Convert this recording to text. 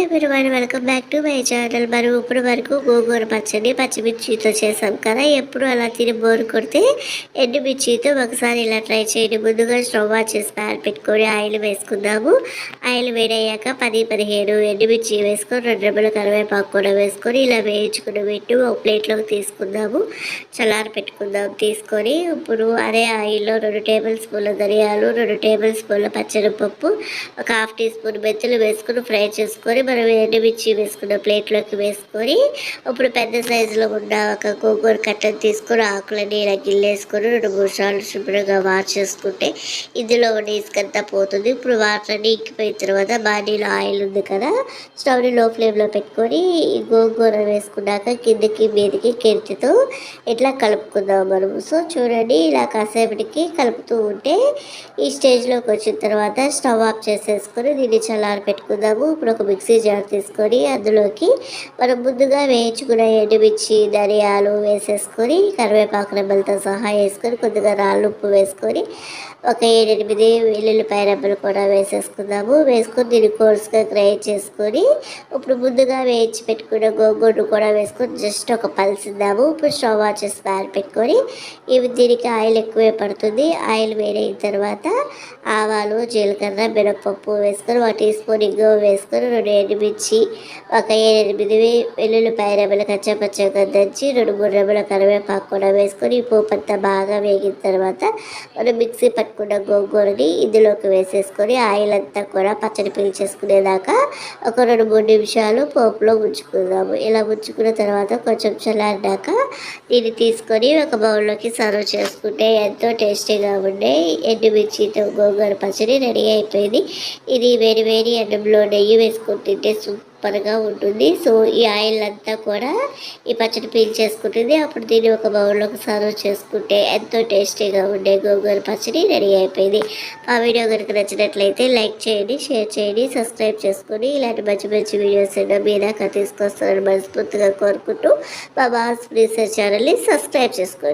Everyone welcome back to my channel మనం ఇప్పుడు వరకు గోంగూర పచ్చడి పచ్చిమిర్చితో చేసాం కదా. ఎప్పుడు అలా తిని బోరు కొడితే ఎండుమిర్చితో ఒకసారి ఇలా ట్రై చేయండి. ముందుగా స్టవ్ ఆన్ చేసి ప్యాన్ పెట్టుకొని ఆయిల్ వేసుకుందాము. ఆయిల్ వేడయ్యాక పది పదిహేను ఎండుమిర్చి వేసుకొని రెండు రెబ్బల కరివేపాకు కూడా వేసుకొని ఇలా వేయించుకున్న పెట్టు. ఒక ప్లేట్లోకి తీసుకుందాము. చల్లారి పెట్టుకుందాం. తీసుకొని ఇప్పుడు అదే ఆయిల్లో రెండు టేబుల్ స్పూన్ల ధనియాలు రెండు టేబుల్ స్పూన్ల పచ్చనిపప్పు ఒక హాఫ్ టీ స్పూన్ మెంతులు వేసుకుని ఫ్రై చేసుకొని మనం ఎండుమిర్చి వేసుకున్న ప్లేట్లోకి వేసుకొని ఇప్పుడు పెద్ద సైజులో ఉన్న ఒక గోంగూర కట్టను తీసుకొని ఆకులని ఇలా గిల్లేసుకొని రెండు మూడు సార్లు శుభ్రంగా వాష్ చేసుకుంటే ఇందులో ఉన్న ఇసుకంతా పోతుంది. ఇప్పుడు వాటర్ అన్ని ఇంకిపోయిన తర్వాత బాడీలో ఆయిల్ ఉంది కదా స్టవ్ని లో ఫ్లేమ్లో పెట్టుకొని ఈ గోంగూర వేసుకున్నాక కిందకి మీదకి కెరిటితో ఇట్లా కలుపుకుందాం మనం సో చూడండి ఇలా కాసేపటికి కలుపుతూ ఉంటే ఈ స్టేజ్లోకి వచ్చిన తర్వాత స్టవ్ ఆఫ్ చేసేసుకొని దీన్ని చల్లారి పెట్టుకుందాము ఇప్పుడు ఒక మిక్సీ జార్ తీసుకొని అందులోకి మనం ముందుగా వేయించుకున్న ఎండుమిర్చి ధనియాలు వేసేసుకొని కరివేపాకు రెబ్బలతో సహా వేసుకొని కొద్దిగా రాళ్ళు ఉప్పు వేసుకొని ఒక ఏడెనిమిది వెల్లుల్లిపాయ రెబ్బలు కూడా వేసేసుకుందాము. వేసుకొని దీన్ని కోర్స్గా గ్రైండ్ చేసుకొని ఇప్పుడు ముందుగా వేయించి పెట్టుకున్న గోంగూరను కూడా వేసుకొని జస్ట్ ఒక పలిసిందాము ఇప్పుడు స్టవ్ ఆన్ చేసి ప్యాన్ పెట్టుకొని ఇవి దీనికి ఆయిల్ ఎక్కువే పడుతుంది. ఆయిల్ వేడైన తర్వాత ఆవాలు జీలకర్ర మినపప్పు వేసుకొని ఒక టీ స్పూన్ ఇంగువ వేసుకొని రెండు ఎండుమిర్చి ఒక ఎనిమిది వెల్లుల్లిపాయ రెబ్బలు కచ్చపచ్చగా దంచి రెండు మూడు రెబ్బల కరివేపాకు కూడా వేసుకొని ఈ పోపు అంతా బాగా వేగిన తర్వాత మనం మిక్సీ పట్టుకున్న గోంగూరని ఇందులోకి వేసేసుకొని ఆయిల్ అంతా కూడా పచ్చడి పీల్చేసుకునేదాకా ఒక రెండు మూడు నిమిషాలు పోపులో ఉంచుకుందాము. ఇలా ఉంచుకున్న తర్వాత కొంచెం చల్లారినాక దీన్ని తీసుకొని ఒక బౌల్లోకి సర్వ్ చేసుకుంటే ఎంతో టేస్టీగా ఉండే ఎండుమిర్చితో గోంగూర పచ్చడి రెడీ అయిపోయింది. ఇది వేడి వేడి అన్నంలో నెయ్యి వేసుకుంటుంది. తింటే సూపర్గా ఉంటుంది. సో ఈ ఆయిల్ అంతా కూడా ఈ పచ్చడి పీల్ చేసుకుంటుంది అప్పుడు దీన్ని ఒక బౌల్లోకి సర్వ్ చేసుకుంటే ఎంతో టేస్టీగా ఉండే గోంగూర పచ్చడి రెడీ అయిపోయింది. ఆ వీడియో కనుక నచ్చినట్లయితే లైక్ చేయండి షేర్ చేయండి సబ్స్క్రైబ్ చేసుకొని ఇలాంటి మంచి మంచి వీడియోస్ అయినా మీ దాకా తీసుకొస్తారని మనస్ఫూర్తిగా కోరుకుంటూ మా బాస్ రీసెర్చ్ ఛానల్ని సబ్స్క్రైబ్ చేసుకోండి.